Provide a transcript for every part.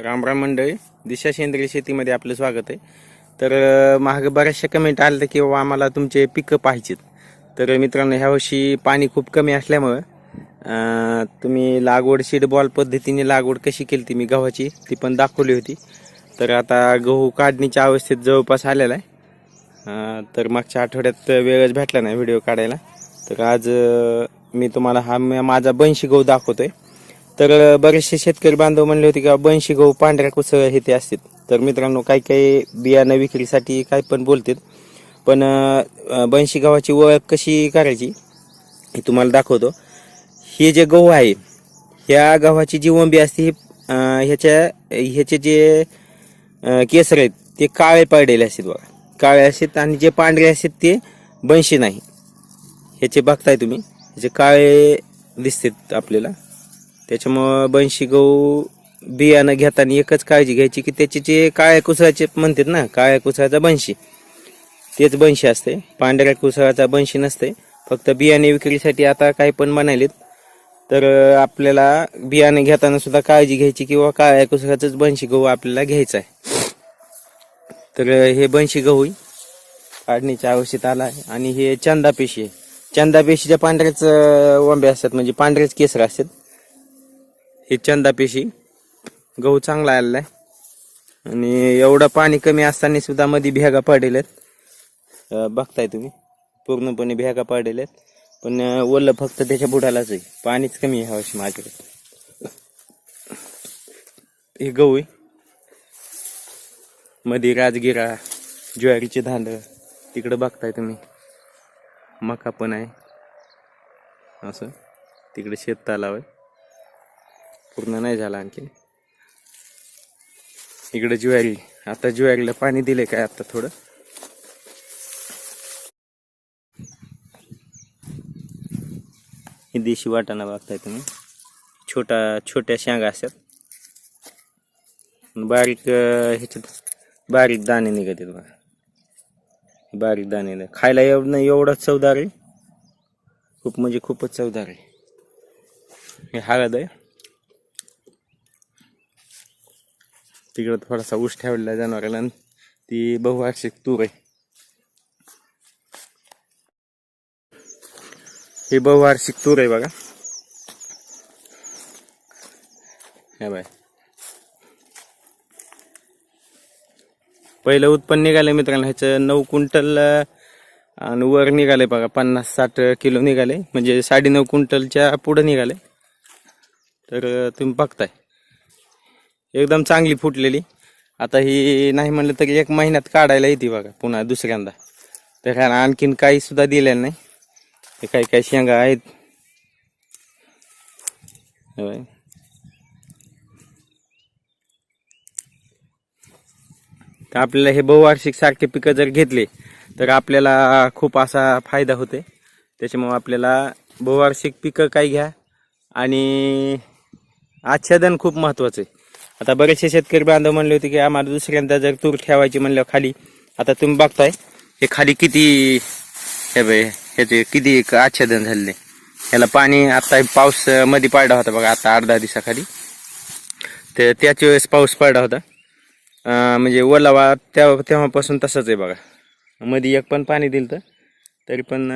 रामराम मंडळी. दिशा सेंद्रिय शेतीमध्ये आपलं स्वागत आहे. तर माग बऱ्याचशा कमेंट आल्या की बाबा आम्हाला तुमचे पिकं पाहिजेत तर मित्रांनो ह्यावर्षी पाणी खूप कमी असल्यामुळं तुम्ही लागवड सीड बॉल पद्धतीने लागवड कशी केली ती मी गव्हाची ती पण दाखवली होती. तर आता गहू काढणीच्या अवस्थेत जवळपास आलेला आहे. तर मागच्या आठवड्यात वेळच भेटला नाही व्हिडिओ काढायला. तर आज मी तुम्हाला हा म- माझा बनशी गहू दाखवतो आहे तर बरेचसे शेतकरी बांधव म्हणले होते की बनशी गहू पांढऱ्या कुसळ हे ते असतात तर मित्रांनो काही काही बियाणं विक्रीसाठी काय पण बोलतात पण बनशी गव्हाची ओळख कशी करायची हे तुम्हाला दाखवतो. हे जे गहू आहे ह्या गव्हाची जी वंबी असते ही ह्याच्या ह्याचे जे केसर आहेत ते काळे पडलेले असतात बघा. काळे असतात आणि जे पांढरे असतात ते बनशी नाही. ह्याचे बघताय तुम्ही. ह्याचे काळे दिसतात आपल्याला. त्याच्यामुळं बनशी गहू बियाणं घेताना एकच काळजी घ्यायची की त्याचे जे काळ्या कुसळाचे म्हणतात ना काळ्या कुसळाचा बनशी तेच बनशी असते. पांढऱ्या कुसळाचा बनशी नसते. फक्त बियाणे विक्रीसाठी आता काही पण म्हणालेत तर आपल्याला बियाणे घेताना सुद्धा काळजी घ्यायची किंवा काळ्या कुसळाचाच बनशी गहू आपल्याला घ्यायचा आहे. तर हे बनशी गहू आहे. काढणीच्या आला आहे. आणि हे चंदा पेशी आहे. चंदा पेशीच्या पांढऱ्याच वंबे असतात. म्हणजे पांढरेच केसर असतात. हे चंदा पेशी. गहू चांगला आलेला आहे. आणि एवढं पाणी कमी असताना सुद्धा मध्ये भेगा पडलेत. आहेत बघताय तुम्ही. पूर्णपणे भेगा आहेत पण ओलं फक्त त्याच्या बुडालाच आहे. पाणीच कमी आहे अशी माझ्याकडे. हे गहू आहे. मध्ये राजगिरा ज्वारीचे धांड. तिकडं बघताय तुम्ही. मका पण आहे. असं. तिकडे शेत तलाव आहे. पूर्ण नाही झाला आणखीन. इकडे ज्वारी आता ज्वारीला पाणी दिले काय आता थोडं? ही देशी वाटाणा बघताय तुम्ही. छोटा छोट्या शेंगा असतात. बारीक ह्याच्यात बारीक दाणे निघत बघा. बारीक दाणे खायला एवढं नाही एवढंच चवदार आहे. खूप म्हणजे खूपच चवदार आहे. हे हळद आहे. तिकडं थोडासा ऊस ठेवलेला आहे जनावराला ती बहुवार्षिक तूर आहे. ही बहुवार्षिक तूर आहे बघा. हे बाय. पहिलं उत्पन्न निघालं मित्रांनो ह्याचं नऊ क्विंटल आणि वर निघाले बघा पन्नास साठ किलो निघाले म्हणजे साडे नऊ क्विंटलच्या पुढं निघाले तर तुम्ही बघताय. एकदम चांगली फुटलेली. आता ही नाही म्हणलं तरी एक महिन्यात काढायला येते बघा पुन्हा दुसऱ्यांदा. तर ह्याला आणखीन काही सुद्धा दिलेलं नाही. ते काही काही शेंगा आहेत. तर आपल्याला हे बहुवार्षिक सारखे पिकं जर घेतले तर आपल्याला खूप असा फायदा होते त्याच्यामुळे आपल्याला बहुवार्षिक पिकं काय घ्या. आणि आच्छादन खूप महत्त्वाचं आहे. आता बरेचसे शेतकरी बांधव म्हणले होते की आम्हाला दुसऱ्यांदा जर तूर ठेवायची म्हणल्यावर खाली आता तुम्ही बघताय. हे खाली किती हे बाई ह्याचे किती एक आच्छादन झालेले. ह्याला पाणी आता पाऊसमध्ये पडला होता बघा आता अर्धा दिवसाखाली. तर त्याच वेळेस पाऊस पडला होता. म्हणजे ओलावा त्या तेव्हापासून तसंच आहे बघा. मध्ये एक पण पाणी दिलं तर तरी पण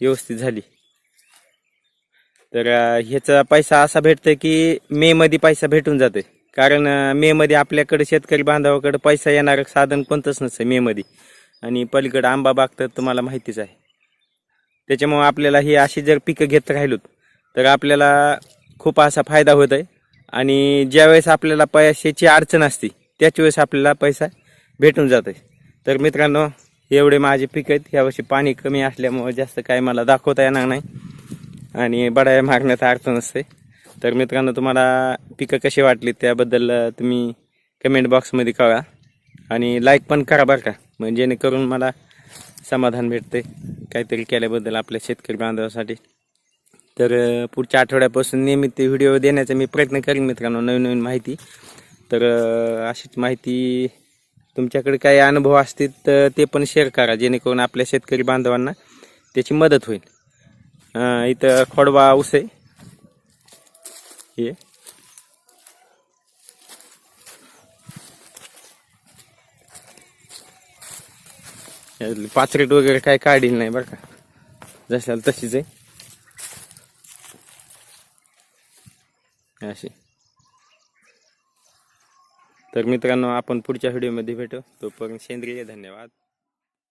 व्यवस्थित झाली. तर ह्याचा पैसा असा भेटतोय की मे मध्ये पैसा भेटून जातोय. कारण मेमध्ये मे मध्ये आपल्याकडे शेतकरी बांधवाकडे पैसा येणारं साधन कोणतंच नसतं मे मध्ये. आणि पलीकडे आंबा बाग तर तुम्हाला माहितीच आहे. त्याच्यामुळे आपल्याला ही अशी जर पिकं घेत राहिलोत तर आपल्याला खूप असा फायदा होत आहे. आणि ज्यावेळेस आपल्याला पैशाची अडचण असते त्याच वेळेस आपल्याला पैसा भेटून जातोय. तर मित्रांनो एवढे माझे पिक आहेत. यावर्षी पाणी कमी असल्यामुळे जास्त काय मला दाखवता येणार नाही. आणि बडाया मागण्यात अर्थ नसते तर मित्रांनो तुम्हाला पिकं कशी वाटली त्याबद्दल तुम्ही कमेंट बॉक्समध्ये कळा आणि लाईक पण करा बरं का. म्हणजे जेणेकरून मला समाधान भेटते काहीतरी केल्याबद्दल आपल्या शेतकरी बांधवासाठी. तर पुढच्या आठवड्यापासून नियमित ते व्हिडिओ देण्याचा मी प्रयत्न करीन मित्रांनो नवीन नवीन माहिती. तर अशीच माहिती तुमच्याकडे काही अनुभव असतील तर ते पण शेअर करा जेणेकरून आपल्या शेतकरी बांधवांना त्याची मदत होईल. इथं खोडवा ऊस आहे. हे पाचरेट वगैरे काय काढील नाही बरं का. जशाल तशीच आहे. अशी. तर मित्रांनो आपण पुढच्या व्हिडिओमध्ये भेटू. तोपर्यंत सेंद्रिय धन्यवाद.